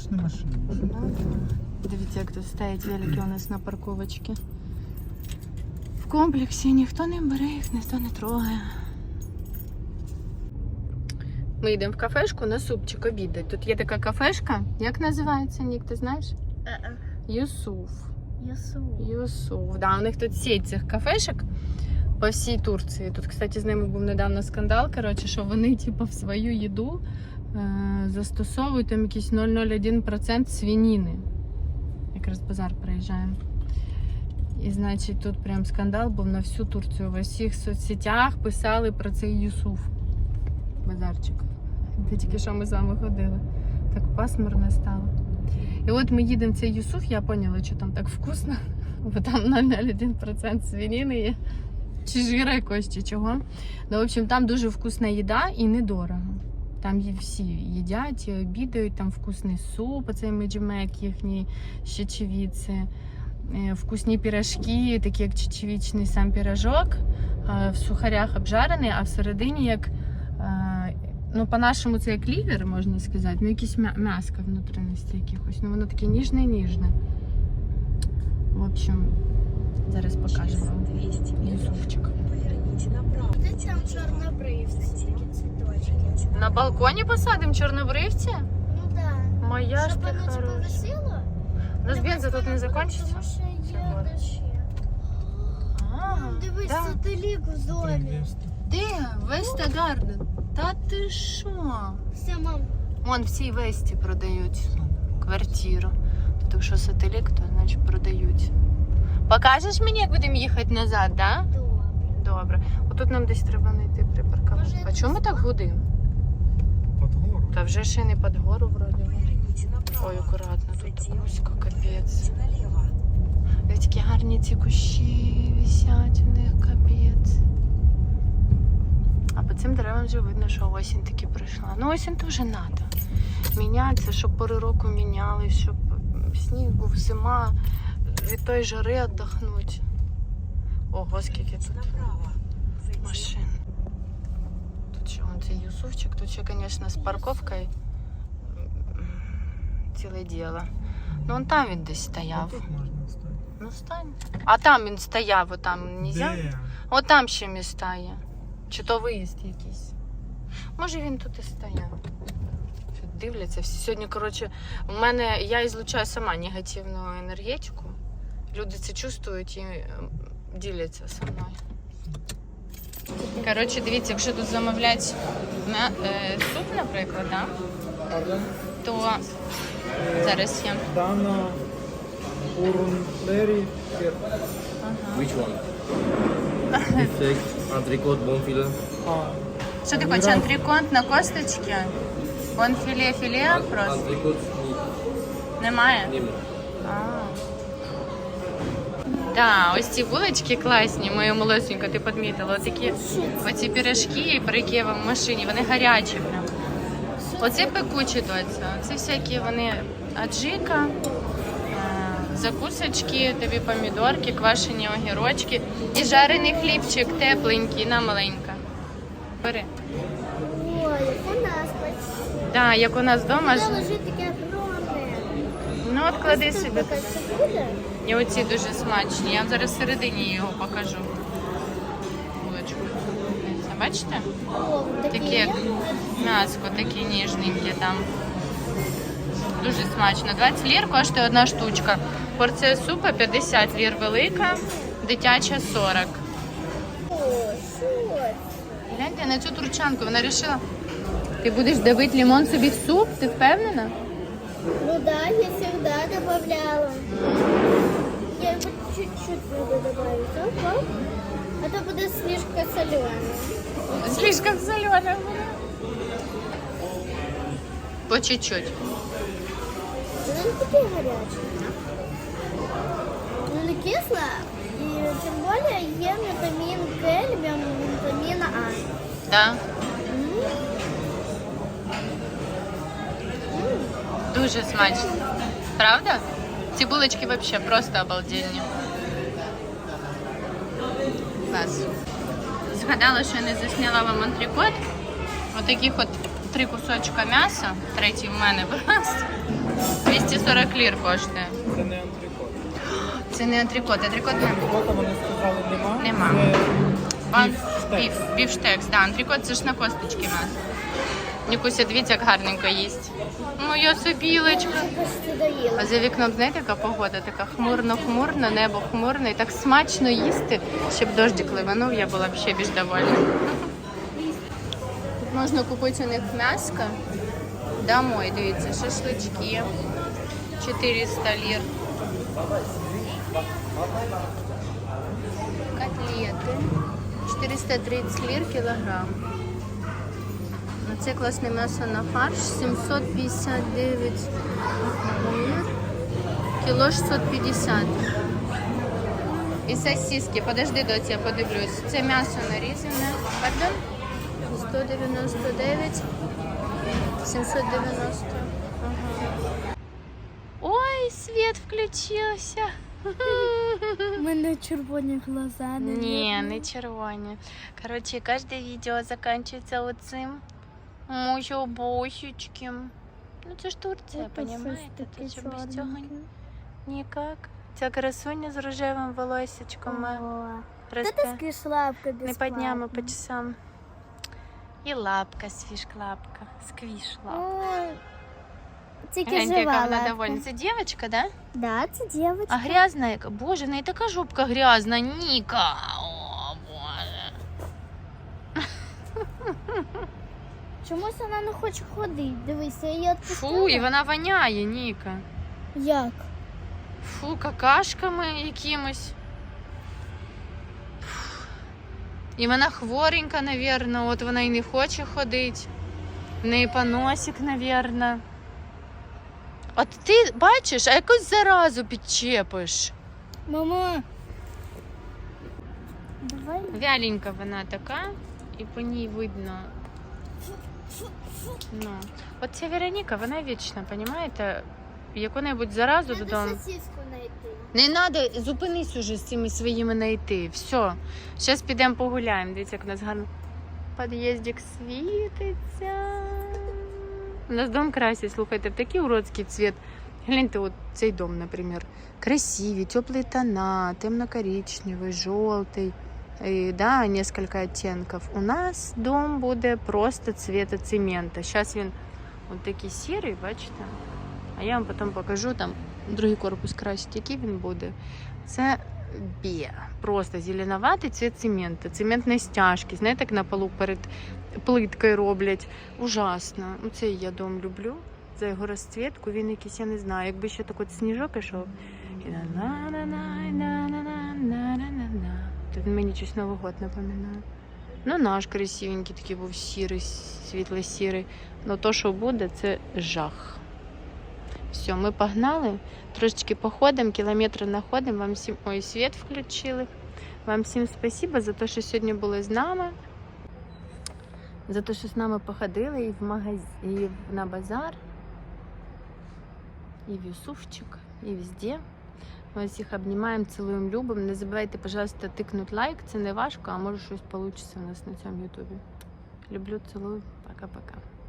ж не машина. Дивіться, як тут стоять велики у нас на парковочці. В комплексі ніхто не бере їх, ніхто не трогає. Ми йдемо в кафешку на супчик обідати. Тут є така кафешка. Як називається, Нік, ти знаєш? Юсуф. Ясу. Юсуф. Да, у них тут сеть цих кафешок по всій Турції. Тут, кстати, з ними був недавно скандал. Коротше, що вони, типу, в свою їду застосовують там якийсь 0,01% свинини. Якраз базар приїжджаємо. І значить, тут прям скандал був на всю Турцію. В усіх соцсетях писали про цей Юсуф. Базарчик. Де тільки що ми з вами ходили. Так пасмурно стало. І от ми їдемо в цей Юсуф, я поняла, що там так вкусно, бо там 0,01% свинини є. Чи жира якось, чи чого. Ну, в общем, там дуже вкусна їда і недорого. Там всі їдять, обідають, там вкусний суп, цей меджмек їхній щечевіці, е, вкусні пірашки, такі як чечевічний сам пірожок, е, в сухарях обжарений, а всередині як. Е, ну, по-нашому це як лівер, можна сказати, ну якісь м'яска внутрішності якихось. Ну воно таке ніжне-ніжне. В общем, зараз покажемо. 200. На балконі посадимо чорнобривці? Ну да. Моя ж Щоб ти воно типу хороша. висіло? У нас бенза тут не закінчиться? Тому що є дощі. А, Дивись, да. сателік в зоні. Де? Веста Гарден? Та ти що? Все, мам. Вон в цій Весті продають квартиру. Тут якщо сателік, то значить продають. Покажеш мені, як будемо їхати назад, так? Да? Добре. Добре. Отут нам десь треба знайти припаркувати. Може, А чому ми так гудимо? Та вже ще не під гору вроді. Ой, акуратно, тут вузько, капець. Такі гарні ці кущі висять у них капець. А по цим деревам вже видно, що осінь таки прийшла. Ну осінь теж треба. Міняться, щоб пори року мінялись, щоб сніг був зима, від тої жари віддохнути. Ого, скільки тут машин. Вон цей Юсуфчик, тут ще, звісно, з парковкою ціле діло. Ну, он там він десь стояв. Тут можна стати. Ну, стань. А там він стояв, отам нельзя? Де? От там ще міста є. Чи то виїзд якийсь. Може він тут і стояв. Дивляться всі. Сьогодні, коротше, у мене я ізлучаю сама негативну енергетику. Люди це чувствують і е, діляться зі мною. Коротше, дивіться, якщо тут замовлять м'я- е, суп, наприклад, да? то зараз я. Дана Урнлері. Which one? Biftek, Entrecote, Bonfile. А, Що ти хочеш? Антрикот на косточки? Бонфіле філе просто? Entrecote ні. Немає? Нема. Так, ось ці булочки класні, мою молоденько, ти підмітила. Такі оці пірожки, про які я вам в машині, вони гарячі прям. Оце пекучі доця. Це всякі вони аджика, е, закусочки, тобі помідорки, квашені огірочки і жарений хлібчик тепленький на маленька. Бери. Ой, це нас. Так, як у нас вдома ж. Ну от клади собі. це буде? І оці дуже смачні. Я вам зараз всередині його покажу. Булочку. Бачите? Такі як м'яско, такі ніжненькі там. Дуже смачно. 20 лір коштує одна штучка. Порція супа 50 лір велика, дитяча 40. О, що? Гляньте на цю турчанку, вона вирішила. Ти будеш давити лимон собі в суп, ти впевнена? Ну да, я всегда добавляла. Я чуть-чуть надо добавить. Оп. А то будет слишком соленое. Слишком соленая буде. По чуть-чуть. Ну, не такие горячие. Ну, не кисло. И тем более ем витамин К или витамина А. Да? Дуже смачно. Правда? Ці булочки взагалі просто обалденні. Клас. Згадала, що я не засняла вам антрикот. Отаких от три кусочка м'яса, третій в мене просто. 40 лір коштує. Це не антрикот. Це не антрикот, антрикот не. Антрикота вони сказали нема. Нема. Це Бан... Біф, біфштекс, да, антрикот це ж на косточки у нас. Нікуся, дивіться, як гарненько їсть. Моя собілочка. А за вікном, знаєте, яка погода? Така хмурно-хмурно, небо хмурне. І так смачно їсти, щоб дождик ливанув, я була б ще більш довольна. Тут можна купити у них м'яско. Домой, дивіться, шашлички. 400 лір. Котлети. 430 лір кілограм. Це класне м'ясо на фарш. 759 лір. Кіло 650. І сосиски. Подожди, доці, я подивлюсь. Це м'ясо нарізане. Пардон? 199. 790. Ага. Ой, світ включився. У мене червоні глаза. Ні, не червоні. Коротше, кожне відео закінчується оцим. Моє босічки. Ну це ж Турція, понімаєте? Тут же без цього ніяк. Ця красуня з рожевим волосечком росте лапка не по дням, а по часам. І лапка, свіж лапка, сквіш лапка. Тільки Гляньте, жива яка вона лапка. довольна. Це дівчинка, да? Да, це дівчинка. А грязна яка? Боже, в неї така жопка грязна, Ніка. О, Боже. Чомусь вона не хоче ходити. Дивися, я її відпустила. Фу, і вона воняє, Ніка. Як? Фу, какашками якимось. Фу. І вона хворенька, навірно, от вона і не хоче ходити. В неї поносик, навірно. От ти бачиш, а якусь заразу підчепиш. Мама. Давай. Вяленька вона така, і по ній видно. Ну, от ця Вероніка, вона вічна, розумієте? Яку-небудь заразу Надо додому. сосиску знайти. Не треба, зупинись уже з цими своїми найти. Все. Зараз підемо погуляємо. Дивіться, як у нас гарно. Під'їздик світиться. У нас дом красить, слухайте, такий уродський цвіт. Гляньте, от цей дом, наприклад. Красиві, теплі тона, темно-коричневий, жовтий. И, да, несколько оттенков. У нас дом буде просто цвета цемента. Зараз він от такий сірий, бачите? А я вам потім покажу там другий корпус красить, який він буде. Це бє. Просто зеленуватий цвіт цементу. Цементні стяжки. Знаєте, як на полу перед плиткою роблять. Ужасно. Ну, Цей я дом люблю. За його розцвітку. Він якийсь, я не знаю. Якби ще такий сніжок ішов. Він мені щось Новий год напоминає. Ну, наш красивенький такий був сірий, світло-сірий. Ну то, що буде, це жах. Все, ми погнали. Трошечки походимо, кілометри находимо. Вам всім ой, світ включили. Вам всім спасибо за те, що сьогодні були з нами. За те, що з нами походили і в магазин, і на базар, і в Юсуфчик, і везде. Ми всіх обнімаємо, цілуємо, любимо. Не забувайте, пожалуйста, тикнути лайк. Це не важко, а може щось вийде у нас на цьому ютубі. Люблю, цілую. Пока-пока.